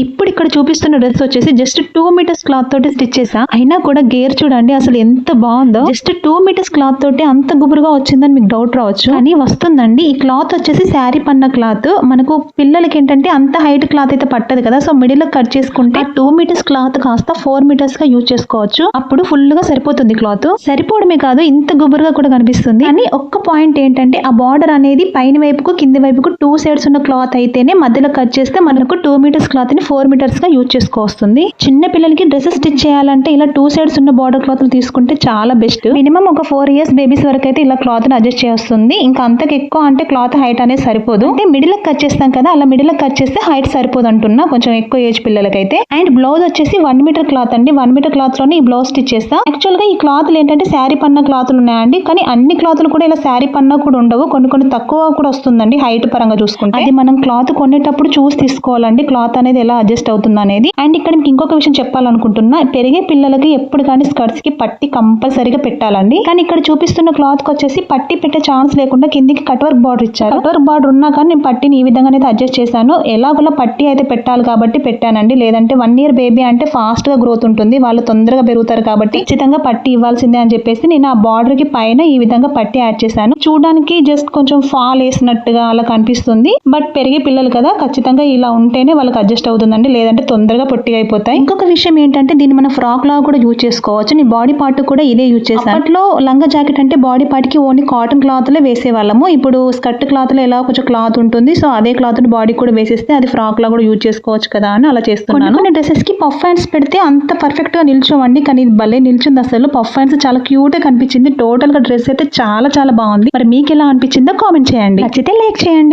ఇప్పుడు ఇక్కడ చూపిస్తున్న డ్రెస్ వచ్చేసి జస్ట్ టూ మీటర్స్ క్లాత్ తోటి స్టిచ్ చేసా. అయినా కూడా గేర్ చూడండి అసలు ఎంత బాగుందో. జస్ట్ టూ మీటర్స్ క్లాత్ తోటి అంత గుబురుగా వచ్చిందని మీకు డౌట్ రావచ్చు. కానీ వస్తుందండి ఈ క్లాత్ వచ్చేసి శారీ పన్న క్లాత్ మనకు పిల్లలకి ఏంటంటే అంత హైట్ క్లాత్ అయితే పట్టదు కదా సో మిడిల్లో కట్ చేసుకుంటే టూ మీటర్స్ క్లాత్ కాస్త ఫోర్ మీటర్స్గా యూజ్ చేసుకోవచ్చు. అప్పుడు ఫుల్గా సరిపోతుంది క్లాత్ సరిపోవడమే కాదు ఇంత గుబురుగా కూడా కనిపిస్తుంది. కానీ ఒక్క పాయింట్ ఏంటంటే ఆ బార్డర్ అనేది పైన వైపుకు కింది వైపుకు టూ సైడ్స్ ఉన్న క్లాత్ అయితేనే మధ్యలో కట్ చేస్తే మనకు టూ మీటర్స్ క్లాత్ని ఫోర్ మీటర్స్గా యూజ్ చేసుకోవస్తుంది. చిన్న పిల్లలకి డ్రెస్సెస్ స్టిచ్ చేయాలంటే ఇలా టూ సైడ్స్ ఉన్న బార్డర్ క్లాత్ తీసుకుంటే చాలా బెస్ట్ మినిమం ఒక ఫోర్ ఇయర్స్ బేబీస్ వరకు అయితే ఇలా క్లాత్ని అడ్జస్ట్ చేస్తుంది. ఇంకా అంతకు ఎక్కువ అంటే క్లాత్ హైట్ అనేది సరిపోదు. అంటే మిడిల్ కట్ చేస్తాం కదా అలా మిడిల్ కట్ చేస్తే హైట్ సరిపోదు అంటున్నా కొంచెం ఎక్కువ ఏజ్ పిల్లలకైతే. అండ్ బ్లౌజ్ వచ్చేసి వన్ మీటర్ క్లాత్ అండి. వన్ మీటర్ క్లాత్లోనే ఈ బ్లౌజ్ స్టిచ్ చేస్తా. యాక్చువల్గా ఈ క్లాత్లు ఏంటంటే శారీ పన్న క్లాత్లు ఉన్నాయండి. కానీ అన్ని క్లాత్లు కూడా ఇలా శారీ పన్న కూడా ఉండవు. కొన్ని కొన్ని తక్కువ కూడా వస్తుందండి హైట్ పరంగా చూసుకుంటే. అది మనం క్లాత్ కొనేటప్పుడు చూసి తీసుకోవాలండి. క్లాత్ అనేది ఎలా అడ్జస్ట్ అవుతుంది అనేది. అండ్ ఇక్కడ మీకు ఇంకొక విషయం చెప్పాలనుకుంటున్నా పెరిగే పిల్లలకి ఎప్పుడు కానీ స్కర్ట్స్కి పట్టి కంపల్సరీగా పెట్టాలండి. కానీ ఇక్కడ చూపిస్తున్న క్లాత్కి వచ్చేసి పట్టి పెట్టే ఛాన్స్ లేకుండా కిందికి కట్ వర్క్ బార్డర్ ఇచ్చారు. కట్ వర్క్ బార్డర్ ఉన్నా కానీ నేను పట్టిని ఈ విధంగా అయితే అడ్జస్ట్ చేశాను. ఎలాగోలా పట్టి అయితే పెట్టాలి కాబట్టి పెట్టానండి. లేదంటే వన్ ఇయర్ బేబీ అంటే ఫాస్ట్గా గ్రోత్ ఉంటుంది. వాళ్ళు తొందరగా పెరుగుతారు కాబట్టి ఖచ్చితంగా పట్టి ఇవ్వాల్సిందే అని చెప్పేసి నేను ఆ బార్డర్కి పైన ఈ విధంగా పట్టి యాడ్ చేశాను. చూడడానికి జస్ట్ కొంచెం ఫాల్ వేసినట్టుగా అలా కనిపిస్తుంది. బట్ పెరిగే పిల్లలు కదా ఖచ్చితంగా ఇలా ఉంటేనే వాళ్ళకి అడ్జస్ట్ అవుతుంది. అవుతుందండి లేదంటే తొందరగా పొట్టిగా అయిపోతాయి. ఇంకొక విషయం ఏంటంటే దీన్ని మన ఫ్రాక్ లాగా కూడా యూజ్ చేసుకోవచ్చు. నీ బాడీ పార్ట్ కూడా ఇదే యూజ్ చేశాను. అప్పట్లో లంగా జాకెట్ అంటే బాడీ పార్ట్కి ఓన్లీ కాటన్ క్లాత్లో వేసేవాళ్ళము. ఇప్పుడు స్కర్ట్ క్లాత్లో ఎలా కొంచెం క్లాత్ ఉంటుంది సో అదే క్లాత్ని బాడీ కూడా వేసేస్తే అది ఫ్రాక్ లా కూడా యూజ్ చేసుకోవచ్చు కదా అని అలా చేస్తున్నాను. కొన్ని డ్రెస్సెస్కి పఫ్ హ్యాండ్స్ పెడితే అంత పర్ఫెక్ట్గా నిల్చోవండి. కానీ ఇది భలే నిల్చుంది అసలు. పఫ్ హ్యాండ్స్ చాలా క్యూట్గా కనిపించింది. టోటల్గా డ్రెస్ అయితే చాలా చాలా బాగుంది. మరి మీకు ఎలా అనిపించిందో కామెంట్ చేయండి. నచ్చితే లైక్ చేయండి.